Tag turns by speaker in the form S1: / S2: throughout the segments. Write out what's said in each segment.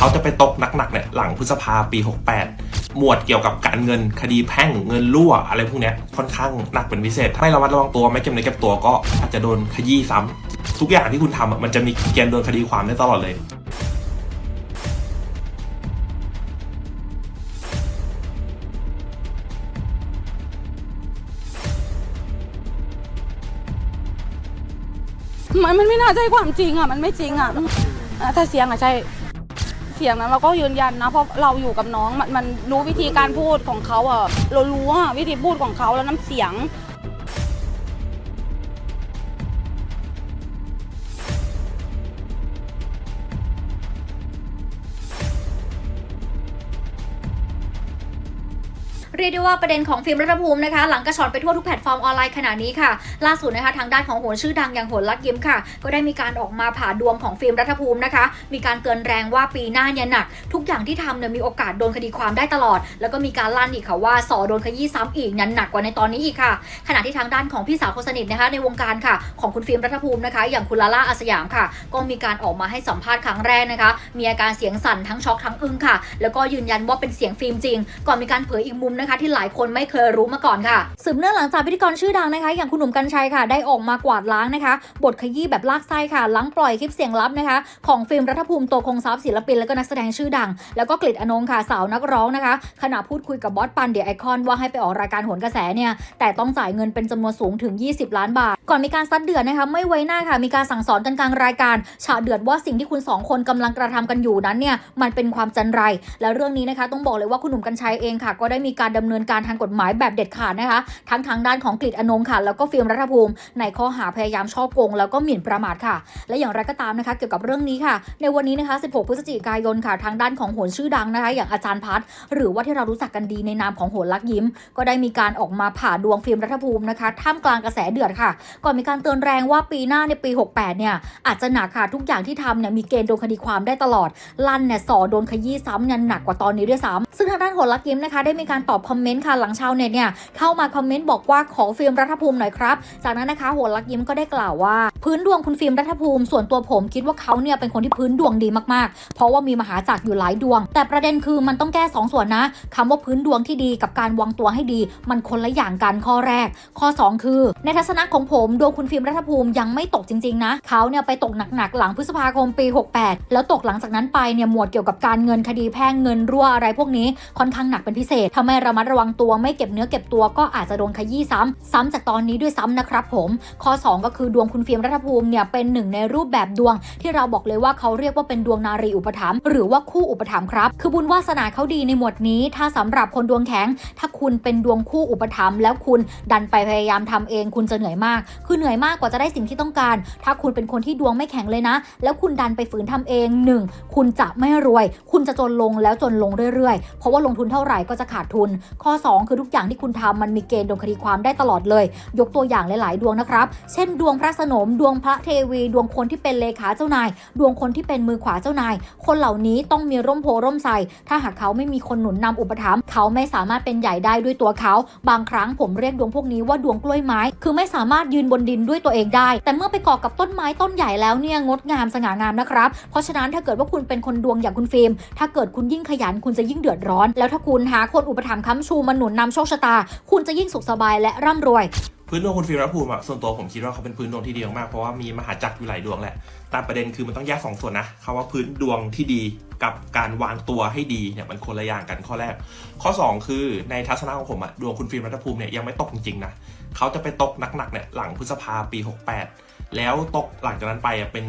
S1: เขาจะไปตกหนักๆเนี่ยหลังพฤษภาปี 68 หมวดเกี่ยวกับการเงินคดีแพ่งเงินรั่วอะไรพวกนี้ค่อนข้างหนักเป็นพิเศษ ถ้าไม่ระมัดระวังตัวไม่เก็บเนื้อเก็บตัวก็อาจจะโดนขยี้ซ้ำทุกอย่างที่คุณทำมันจะมีเกณฑ์โดนคดีความได้ตลอดเลย
S2: มันมันไม่น่าใช่ความจริงอะ มันไม่จริงอะอ่อถ้าเสียงอะใช่ เสียงนั้นเราก็ยืนยันนะเพราะเราอยู่กับน้องมันมันรู้วิธีการพูดของเขาอะเรารู้อะวิธีพูดของเขาแล้วน้ำเสียง
S3: เรียกได้ว่าประเด็นของฟิล์มรัฐภูมินะคะ หลังกระชอนไปทั่วทุกแพลตฟอร์มออนไลน์ขณะนี้ค่ะ ล่าสุดนะคะทางด้านของโหนชื่อดังอย่างโหนลักยิ้มค่ะ ก็ได้มีการออกมาผ่าดวงของฟิล์มรัฐภูมินะคะ มีการเตือนแรงว่าปีหน้าเนี่ยหนัก ทุกอย่างที่ทำเนี่ยมีโอกาสโดนคดีความได้ตลอด แล้วก็มีการลั่นอีกค่ะว่าสอโดนขยี้ซ้ำอีกนั้นหนักกว่าในตอนนี้อีกค่ะ ขณะที่ทางด้านของพี่สาวคนสนิทนะคะในวงการค่ะของคุณฟิล์มรัฐภูมินะคะ อย่างคุณลาล่าอาสยามค่ะ ก็มีการออกมาให้สัมภาษณ์ครั้งแรกนะคะ มีอาการเสียงสั่นทั้งช็อกทั้งอึ้งค่ะ แล้วก็ยืนยันว่าเป็นเสียงฟิล์มจริง ก่อนมีการเผยอีกมุมนะคะที่หลายคนไม่เคยรู้มาก่อนค่ะสืบเนื่องหลังจากพิธีกรชื่อดังนะคะ อย่างคุณหนุ่มกัญชัยค่ะ ได้ออกมากวาดล้างนะคะ บทขยี้แบบลากไส้ค่ะหลังปล่อยคลิปเสียงลับนะคะ ของฟิล์มรัฐภูมิโตคงทรัพย์ศิลปิน และก็นักแสดงชื่อดัง แล้วก็กลิดอนงค่ะสาวนักร้องนะคะ ขณะพูดคุยกับบอสปันเดียไอคอนว่าให้ไปออกรายการโหนกระแสเนี่ยแต่ต้องจ่ายเงินเป็นจำนวนสูงถึง 20 ล้านบาท ก่อนมีการซัดเดือดนะคะไม่ไว้หน้าค่ะมีการสั่งสอนกันกลางรายการฉาเดือดว่าสิ่งที่คุณสองคนกำลังกระทำกันอยู่นั้นเนี่ยมันเป็นความจันไร และเรื่องนี้นะคะต้องบอกเลยว่าคุณหนุ่มกัญชัยเองค่ะ ก็ได้มีการดำเนินการทางกฎหมายแบบเด็ดขาดนะคะ ทั้งทางด้านของกฤษอนงค่ะ แล้วก็ฟิล์มรัฐภูมิ ในข้อหาพยายามช่อโกง แล้วก็หมิ่นประมาทค่ะ และอย่างไรก็ตามนะคะ เกี่ยวกับเรื่องนี้ค่ะ ในวันนี้นะคะ 16 พฤศจิกายนค่ะ ทางด้านของโหนชื่อดังนะคะ อย่างอาจารย์พัฒหรือว่าที่เรารู้จักกันดีในนามของโหนลักยิ้ม ก็ได้มีการออกมาผ่าดวงฟิล์มรัฐภูมินะคะ ท่ามกลางกระแสเดือดค่ะ ก่อนมีการเตือนแรงว่าปีหน้าในปี 68 เนี่ย อาจจะหนักค่ะ ทุกอย่างที่ทำเนี่ย มีเกณฑ์โดนคดีความได้ตลอด ลั่นเนี่ยสอโดนขยี้ซ้ำเนี่ยหนักกว่าตอนนี้ด้วยซ้ำซึ่งทางด้านโหนลักยิ้มนะคะ ได้มีการตอบคอมเมนต์ค่ะหลังชาวเน็ตเนี่ยเข้ามาคอมเมนต์บอกว่าขอฟิล์มรัฐภูมิหน่อยครับ จากนั้นนะคะโหนลักยิ้มก็ได้กล่าวว่า พื้นดวงคุณฟิล์มรัฐภูมิ ส่วนตัวผมคิดว่าเขาเนี่ยเป็นคนที่พื้นดวงดีมากๆ เพราะว่ามีมหาจักรอยู่หลายดวง แต่ประเด็นคือมันต้องแก้สองส่วนนะคำว่าพื้นดวงที่ดีกับการวางตัวให้ดี มันคนละอย่างกันข้อแรก ข้อ 2 คือ ในทัศนะของผมดวงคุณฟิล์มรัฐภูมิยังไม่ตกจริงๆนะเขาเนี่ยไปตกหนักๆหลังพฤษภาคมปี 68 แล้วตกหลังจากนั้นไปเนี่ยหมวดเกี่ยวกับการเงินคดีแพ่งเงินรั่วอะไรพวกนี้ค่อนข้างหนักเป็นพิเศษถ้าไม่ระมัดระวังตัวไม่เก็บเนื้อเก็บตัวก็อาจจะโดนขยี้ซ้ำซ้ำจากตอนนี้ด้วยซ้ำนะครับผมข้อ 2 ก็คือดวงคุณฟิล์มรัฐภูมิเนี่ยเป็นหนึ่งในรูปแบบดวง ที่เราบอกเลยว่าเขาเรียกว่าเป็นดวงนารีอุปถัมภ์หรือว่าคู่อุปถัมภ์ครับ คือบุญวาสนาเขาดีในหมวดนี้ ถ้าสำหรับคนดวงแข็ง ถ้าคุณเป็นดวงคู่อุปถัมภ์แล้วคุณดันไปพยายามทำเอง คุณจะเหนื่อยมาก คือเหนื่อยมากกว่าจะได้สิ่งที่ต้องการ ถ้าคุณเป็นคนที่ดวงไม่แข็งเลยนะ แล้วคุณดันไปฝืนทำเองหนึ่งคุณจะไม่รวย คุณจะจนลงแล้วจนลงเรื่อยๆ เพราะว่าลงทุนเท่าไหร่ก็จะขาดทุนข้อ 2 คือทุกอย่างที่คุณทำมันมีเกณฑ์โดนคดีความได้ตลอดเลย ยกตัวอย่างหลาย ๆ ดวงนะครับ เช่น ดวงพระสนม ดวงพระเทวี ดวงคนที่เป็นเลขาเจ้านาย ดวงคนที่เป็นมือขวาเจ้านาย คนเหล่านี้ต้องมีร่มโพร่มใสถ้าหากเขาไม่มีคนหนุนนำอุปถัมภ์เขาไม่สามารถเป็นใหญ่ได้ด้วยตัวเขา บางครั้งผมเรียกดวงพวกนี้ว่าดวงกล้วยไม้ คือไม่สามารถยืนบนดินด้วยตัวเองได้ แต่เมื่อไปเกาะกับต้นไม้ต้นใหญ่แล้วเนี่ยงดงามสง่างามนะครับ เพราะฉะนั้นถ้าเกิดว่าคุณเป็นคนดวงอย่างคุณฟิล์มถ้าเกิดคุณยิ่งขยันคุณจะยิ่งเดือดร้อน แล้วถ้าคุณหาคนอุปถัมภ์ค้ำชูมาหนุนนำโชคชะตา คุณจะยิ่งสุขสบายและร่ำรวย
S1: พื้นดวงคุณฟิล์มรัภูมิอะส่วนตัวผมคิดว่าเขาเป็นพื้นดวงที่ดีมากๆเพราะว่ามีมหาจักรอยู่หลายดวงแหละแต่ประเด็นคือมันต้องแยกสองส่วนนะคำว่าพื้นดวงที่ดีกับการวางตัวให้ดีเนี่ยมันคนละอย่างกันข้อแรก ข้อ 2 คือในทัศนะของผมอะดวงคุณฟิล์มรัฐภูมิเนี่ยยังไม่ตกจริงๆนะเขาจะไปตกหนักๆเนี่ยหลังพฤษภาปี 68 แล้วตกหลังจากนั้นไปเป็น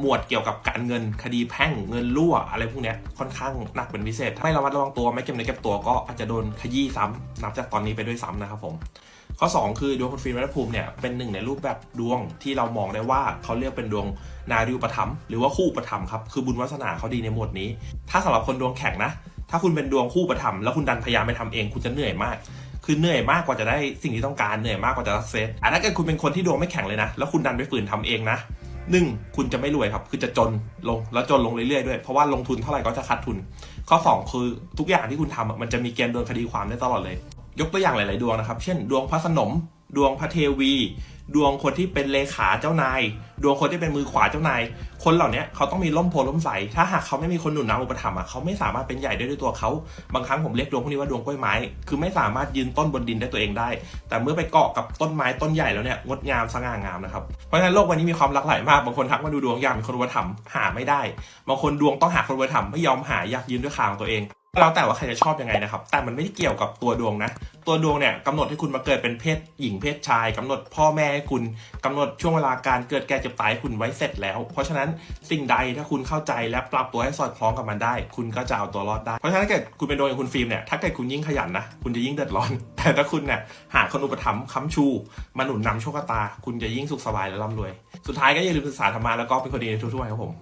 S1: หมวดเกี่ยวกับการเงินคดีแพ่งเงินรั่วอะไรพวกนี้ค่อนข้างหนักเป็นพิเศษ ถ้าไม่ระมัดระวังตัวไม่เก็บเนื้อเก็บตัวก็อาจจะโดนขยี้ซ้ำนับจากตอนนี้ไปด้วยซ้ำนะครับผมข้อ 2 คือดวงคุณฟิล์มรัฐภูมิเนี่ยเป็นหนึ่งในรูปแบบดวงที่เรามองได้ว่าเขาเรียกเป็นดวงนารีอุปถัมหรือว่าคู่อุปถัมครับคือบุญวาสนาเขาดีในหมวดนี้ ถ้าสำหรับคนดวงแข็งนะ ถ้าคุณเป็นดวงคู่อุปถัมแล้วคุณดันพยายามไปทำเองคุณจะเหนื่อยมากคือเหนื่อยมากกว่าจะได้สิ่งที่ต้องการเหนื่อยมากกว่าจะสักเซสอะถ้าเกิดคุณเป็นคนที่ดวงไม่แข็งเลยนะ แล้วคุณดันไปฝืนทำเองนะ หนึ่งคุณจะไม่รวยครับ คือจะจนลงแล้วจนลงเรื่อยๆด้วย เพราะว่าลงทุนเท่าไหร่ก็จะขาดทุน ข้อ 2 คือทุกอย่างที่คุณทำมันจะมีเกณฑ์โดนคดีความได้ตลอดเลย ยกตัวอย่างหลาย ๆ ดวงนะครับ เช่น ดวงพระสนม ดวงพระเทวี ดวงคนที่เป็นเลขาเจ้านาย ดวงคนที่เป็นมือขวาเจ้านาย คนเหล่านี้เขาต้องมีล่มโพล่มใส ถ้าหากเขาไม่มีคนหนุนนำอุปถัมภ์อะเขาไม่สามารถเป็นใหญ่ได้ด้วยตัวเขา บางครั้งผมเรียกดวงพวกนี้ว่าดวงกล้วยไม้ คือไม่สามารถยืนต้นบนดินได้ตัวเองได้ แต่เมื่อไปเกาะกับต้นไม้ต้นใหญ่แล้วเนี่ยงดงามสง่างามนะครับ เพราะฉะนั้นโลกวันนี้มีความหลากหลายมาก บางคนทักมาดูดวงอยากมีคนอุปถัมภ์หาไม่ได้ บางคนดวงต้องหาคนอุปถัมภ์ไม่ยอมหาอยากยืนด้วยขาของตัวเอง แล้วแต่ว่าใครจะชอบยังไงนะครับ แต่มันไม่ได้เกี่ยวกับตัวดวงนะ ตัวดวงเนี่ยกำหนดให้คุณมาเกิดเป็นเพศหญิงเพศชายกำหนดพ่อแม่ให้คุณกำหนดช่วงเวลาการเกิดแก่เจ็บตายคุณไว้เสร็จแล้ว เพราะฉะนั้นสิ่งใดถ้าคุณเข้าใจและปรับตัวให้สอดคล้องกับมันได้ คุณก็จะเอาตัวรอดได้ เพราะฉะนั้นถ้าเกิดคุณเป็นดวงอย่างคุณฟิล์มเนี่ย ถ้าเกิดคุณยิ่งขยันนะ คุณจะยิ่งเดือดร้อน แต่ถ้าคุณเนี่ยหาคนอุปถัมภ์ค้ำชูมาหนุนนำโชคชะตา คุณจะยิ่งสุขสบายและร่ำรวย สุดท้ายก็อย่าลืมศึกษาธรรมะแล้วก็เป็นคนดีในทุกๆวันครับผม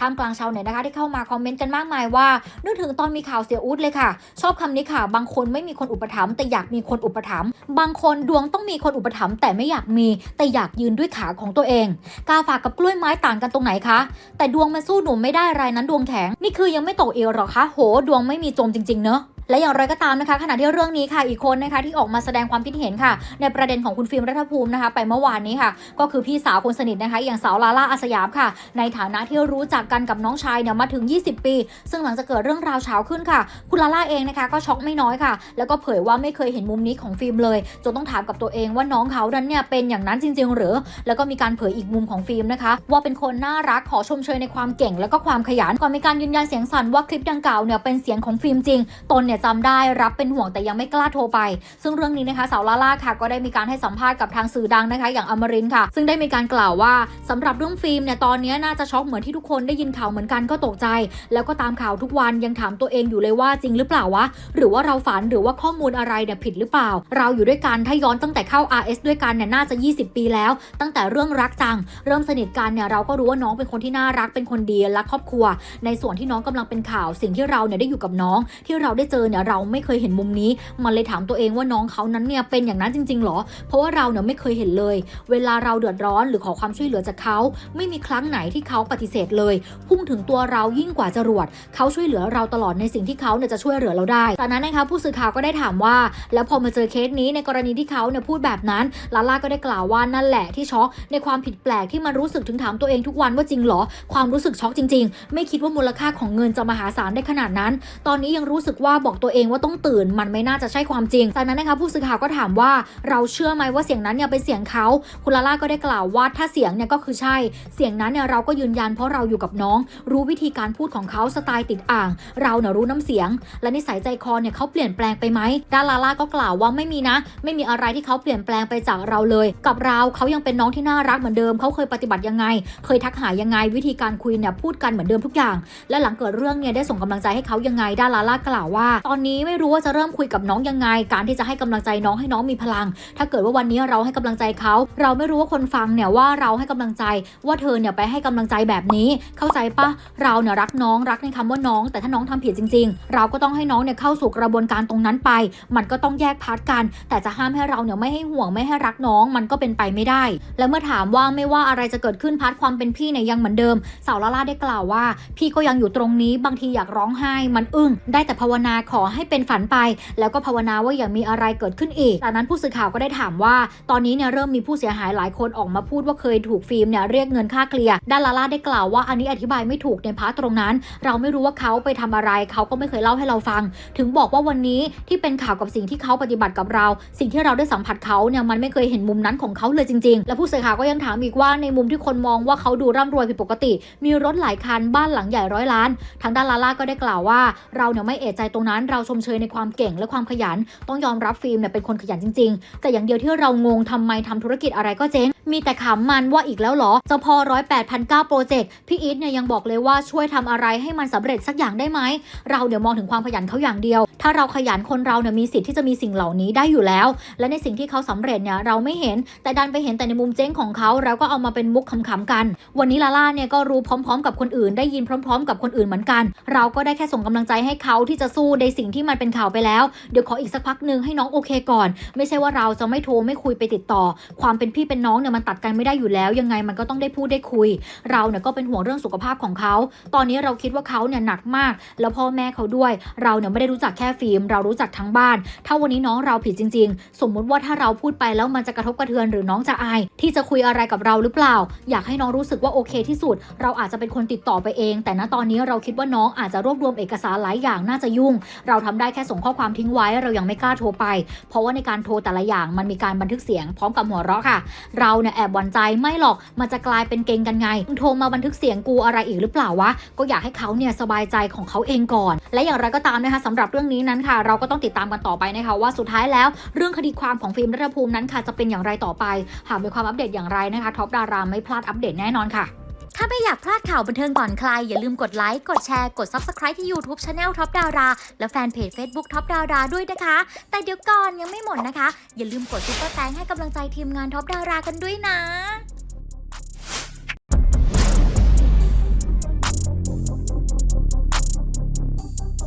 S3: ท่ามกลางชาวเน็ตนะคะที่เข้ามาคอมเมนต์กันมากมายว่า นึกถึงตอนมีข่าวเสียอู๊ดเลยค่ะ ชอบคำนี้ค่ะ บางคนไม่มีคนอุปถัมภ์แต่อยากมีคนอุปถัมภ์บางคนดวงต้องมีคนอุปถัมภ์แต่ไม่อยากมี แต่อยากยืนด้วยขาของตัวเอง กาฝากกับกล้วยไม้ต่างกันตรงไหนคะ แต่ดวงมันสู้หนุ่มไม่ได้รายนั้นดวงแข็ง นี่คือยังไม่ตกเอวหรอคะ โห ดวงไม่มีจมจริง ๆ เนอะ และอย่างไรก็ตามนะคะ ขณะที่เรื่องนี้ค่ะอีกคนนะคะที่ออกมาแสดงความคิดเห็นค่ะ ในประเด็นของคุณฟิล์มรัฐภูมินะคะ ไปเมื่อวานนี้ค่ะ ก็คือพี่สาวคนสนิทนะคะ อย่างสาวลาล่าอาสยามค่ะ ในฐานะที่รู้จักกันกับน้องชายเนี่ยมาถึง 20 ปี ซึ่งหลังจากเกิดเรื่องราวเช้าขึ้นค่ะ คุณลาล่าเองนะคะก็ช็อกไม่น้อยค่ะ แล้วก็เผยว่าไม่เคยเห็นมุมนี้ของฟิล์มเลยจนต้องถามกับตัวเองว่าน้องเขานั้นเนี่ยเป็นอย่างนั้นจริง ๆ หรือ แล้วก็มีการเผยอีกมุมของฟิล์มนะคะ ว่าเป็นคนน่ารักขอชมเชยในความเก่ง แล้วก็ความขยันก่อนมีการยืนยันเสียงสั่นว่าคลิปดังกล่าวเนี่ยเป็นเสียงของฟิล์มจริงตนเนี่ยจำได้รับเป็นห่วงแต่ยังไม่กล้าโทรไป ซึ่งเรื่องนี้นะคะสาวลาล่าค่ะก็ได้มีการให้สัมภาษณ์กับทางสื่อดังนะคะ อย่างอมรินค่ะ ซึ่งได้มีการกล่าวว่าสำหรับเรื่องฟิล์มเนี่ยตอนนี้น่าจะช็อกเหมือนที่ทุกคนได้ยินข่าวเหมือนกันก็ตกใจ แล้วก็ตามข่าวทุกวันยังถามตัวเองอยู่เลยว่าจริงหรือเปล่าวะหรือว่าเราฝันหรือว่าข้อมูลอะไรเนี่ยผิดหรือเปล่า เราอยู่ด้วยกันถ้าย้อนตั้งแต่เข้า RS ด้วยกันเนี่ยน่าจะ 20 ปีแล้ว ตั้งแต่เรื่องรักจัง เริ่มสนิทกันเนี่ยเราก็รู้ว่าน้องเป็นคนที่น่ารักเป็นคนดีและครอบครัว ในส่วนที่น้องกำลังเป็นข่าวสิ่งที่เราเนี่ยได้อยู่กับน้องที่เราได้เจอเนี่ยเราไม่เคยเห็นมุมนี้ มันเลยถามตัวเองว่าน้องเขานั้นเนี่ยเป็นอย่างนั้นจริงๆหรอ เพราะว่าเราเนี่ยไม่เคยเห็นเลย เวลาเราเดือดร้อนหรือขอความช่วยเหลือจากเขา ไม่มีครั้งไหนที่เขาปฏิเสธเลย พุ่งถึงตัวเรายิ่งกว่าจรวดเขาช่วยเหลือเราตลอดในสิ่งที่เขาเนี่ยจะช่วยเหลือเราได้ จากนั้นนะคะผู้สื่อข่าวก็ได้ถามว่า แล้วพอมาเจอเคสนี้ในกรณีที่เขาเนี่ยพูดแบบนั้นลาล่าก็ได้กล่าวว่านั่นแหละที่ช็อกในความผิดแปลกที่มันรู้สึกถึงถามตัวเองทุกวันว่าจริงหรอ ความรู้สึกช็อกจริง ๆ ไม่คิดว่ามูลค่าของเงินจะมหาศาลได้ขนาดนั้น ตอนนี้ยังรู้สึกว่าบอกตัวเองว่าต้องตื่นมันไม่น่าจะใช่ความจริง จากนั้นนะคะผู้สื่อข่าวก็ถามว่าเราเชื่อไหมว่าเสียงนั้นเนี่ยเป็นเสียงเขาคุณลาล่าก็ได้กล่าวว่าถ้าเสียงเนี่ยก็คือใช่ เสียงนั้นเนี่ยเราก็ยืนยันเพราะเราอยู่กับน้อง รู้วิธีการพูดของเขาสไตล์ติดอ่าง เราเนี่ยรู้น้ำเสียง และนิสัยใจคอเนี่ยเขาเปลี่ยนแปลงไปไหมด้านลาล่าก็กล่าวว่าไม่มีนะ ไม่มีอะไรที่เขาเปลี่ยนแปลงไปจากเราเลย กับเราเขายังเป็นน้องที่น่ารักเหมือนเดิมเขาเคยปฏิบัติยังไง เคยทักหายังไงวิธีการคุยเนี่ยพูดกันเหมือนเดิมทุกอย่าง และหลังเกิดเรื่องเนี่ยได้ส่งกำลังใจให้เขายังไงด้านลาล่ากล่าวว่าตอนนี้ไม่รู้ว่าจะเริ่มคุยกับน้องยังไง การที่จะให้กำลังใจน้องให้น้องมีพลัง ถ้าเกิดว่าวันนี้เราให้กำลังใจเขาเราไม่รู้ว่าคนฟังเนี่ยว่าเราให้กำลังใจว่าเธอเนี่ยไปให้กำลังใจแบบนี้ เข้าใจปะเราเนี่ยรักน้องรักในคำว่าน้อง แต่ถ้าน้องทำผิดจริง ๆ เราก็ต้องให้น้องเนี่ยเข้าสู่กระบวนการตรงนั้นไป มันก็ต้องแยกพาร์ทกัน แต่จะห้ามให้เราเนี่ยไม่ให้ห่วงไม่ให้รักน้องมันก็เป็นไปไม่ได้ และเมื่อถามว่าไม่ว่าอะไรจะเกิดขึ้นพาร์ทความเป็นพี่เนี่ยยังเหมือนเดิมสาวลาล่าได้กล่าวว่า พี่ก็ยังอยู่ตรงนี้บางทีอยากร้องไห้มันอึ้งได้แต่ภาวนาขขอให้เป็นฝันไป แล้วก็ภาวนาว่าอย่ามีอะไรเกิดขึ้นอีก จากนั้นผู้สื่อข่าวก็ได้ถามว่า ตอนนี้เนี่ยเริ่มมีผู้เสียหายหลายคนออกมาพูดว่าเคยถูกฟิล์มเนี่ยเรียกเงินค่าเคลียร์ด้านลาล่าได้กล่าวว่าอันนี้อธิบายไม่ถูกในพาร์ทตรงนั้น เราไม่รู้ว่าเขาไปทำอะไร เขาก็ไม่เคยเล่าให้เราฟัง ถึงบอกว่าวันนี้ที่เป็นข่าวกับสิ่งที่เขาปฏิบัติกับเรา สิ่งที่เราได้สัมผัสเขาเนี่ยมันไม่เคยเห็นมุมนั้นของเขาเลยจริง ๆ และผู้สื่อข่าวก็ยังถามอีกว่าในมุมที่คนมองว่าเขาดูร่ำรวยผิดปกติ มีรถหลายคันบ้านหลังใหญ่ร้อยล้าน ทางด้านลาล่าก็ได้กล่าวว่า เราเนี่ยไม่เอะใจตรงนั้นเราชมเชยในความเก่งและความขยัน ต้องยอมรับฟิล์มเนี่ยเป็นคนขยันจริง ๆ แต่อย่างเดียวที่เรางงทำไมทำธุรกิจอะไรก็เจ๊ง มีแต่ขำมันว่าอีกแล้วเหรอ เจ้าพ่อร้อยแปดพันเก้าโปรเจกต์พี่อีทเนี่ยยังบอกเลยว่าช่วยทำอะไรให้มันสำเร็จสักอย่างได้ไหม เราเดี๋ยวมองถึงความขยันเขาอย่างเดียว ถ้าเราขยันคนเราเนี่ยมีสิทธิ์ที่จะมีสิ่งเหล่านี้ได้อยู่แล้ว และในสิ่งที่เขาสำเร็จเนี่ยเราไม่เห็น แต่ดันไปเห็นแต่ในมุมเจ๊งของเขาเราก็เอามาเป็นมุกขำๆกัน วันนี้ลาล่าเนี่ยก็รู้พร้อม ๆ กับคนอื่น ได้ยินพร้อม ๆ กับคนอื่นเหมือนกัน เราก็ได้แค่ส่งกำลังใจให้เขาที่จะสู้ในสิ่งที่มันเป็นข่าวไปแล้วเดี๋ยวขออีกสักพักหนึ่งให้น้องโอเคก่อน ไม่ใช่ว่าเราจะไม่โทรไม่คุยไปติดต่อ ความเป็นพี่เป็นน้องเนี่ยเนี่ยมันตัดกันไม่ได้อยู่แล้ว ยังไงมันก็ต้องได้พูดได้คุย เราเนี่ยก็เป็นห่วงเรื่องสุขภาพของเขา ตอนนี้เราคิดว่าเขาเนี่ยหนักมาก แล้วพ่อแม่เขาด้วย เราเนี่ยไม่ได้รู้จักแค่ฟิล์ม เรารู้จักทั้งบ้าน ถ้าวันนี้น้องเราผิดจริง ๆ สมมุติว่าถ้าเราพูดไปแล้วมันจะกระทบกระเทือนหรือน้องจะอาย ที่จะคุยอะไรกับเราหรือเปล่า อยากให้น้องรู้สึกว่าโอเคที่สุด เราอาจจะเป็นคนติดต่อไปเอง แต่ณตอนนี้เราคิดว่าน้องอาจจะรวบรวมเอกสารหลายอย่างน่าจะยุ่ง เราทำได้แค่ส่งข้อความทิ้งไว้ เรายังไม่กล้าโทรไป เพราะว่าในการโทรแต่ละอย่างมันมีการบันทึกเสียงพร้อมกับหัวเราะค่ะ เราเนี่ยแอบหวั่นใจไม่หรอกมันจะกลายเป็นเกงกันไงมึงโทรมาบันทึกเสียงกูอะไรอีกหรือเปล่าวะก็อยากให้เขาเนี่ยสบายใจของเขาเองก่อน และอย่างไรก็ตามนะคะสำหรับเรื่องนี้นั้นค่ะ เราก็ต้องติดตามกันต่อไปนะคะว่าสุดท้ายแล้ว เรื่องคดีความของฟิล์มรัฐภูมินั้นค่ะจะเป็นอย่างไรต่อไป หากมีความอัปเดตอย่างไรนะคะท็อปดาราไม่พลาดอัปเดตแน่นอนค่ะ
S4: ไม่อยากพลาดข่าวบันเทิงก่อนใคร อย่าลืมกดไลค์ กดแชร์ กด Subscribe ที่ YouTube Channel Top ดาราและแฟนเพจ Facebook Top ดาราด้วยนะคะ แต่เดี๋ยวก่อนยังไม่หมดนะคะ อย่าลืมกดซุปเปอร์แตงให้กำลังใจทีมงาน Top ดารากันด้วยนะ